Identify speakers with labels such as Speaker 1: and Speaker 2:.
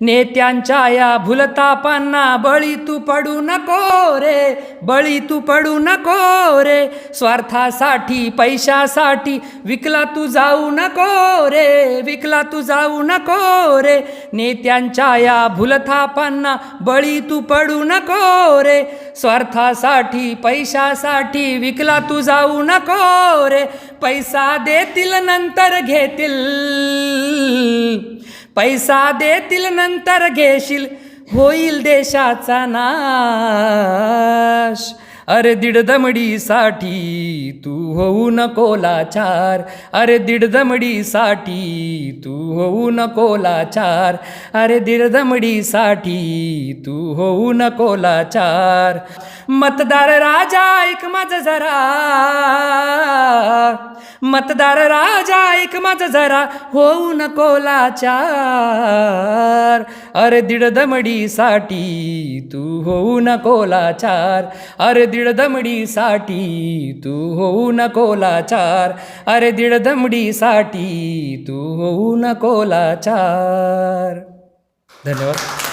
Speaker 1: नेत्यांच्या या भुलतापांना बळी तू पडू नको रे बळी तू पडू नको रे. स्वार्थासाठी पैशासाठी विकला तू जाऊ नको रे विकला तू जाऊ नको रे. नेत्यांच्या या भुलथापांना बळी तू पडू नको रे. स्वार्थासाठी पैशासाठी विकला तू जाऊ नको रे. पैसा देतील नंतर घेतील. पैसा देतील नंतर घेशील. होईल देशाचा नाश. अरे दीड दमडीसाठी तू होऊ नको लाचार. अरे दीड दमडीसाठी तू होऊ नको लाचार. अरे दीड दमडीसाठी तू होऊ नको लाचार. मतदार राजा ऐक माझं जरा. मतदार राजा ऐक माझं जरा होऊ नको लाचार. अरे दीड दमडीसाठी तू होऊ नको लाचार. अरे दीड दमडीसाठी तू होऊ नको लाचार. अरे दीड दमडीसाठी तू होऊ नको लाचार. धन्यवाद.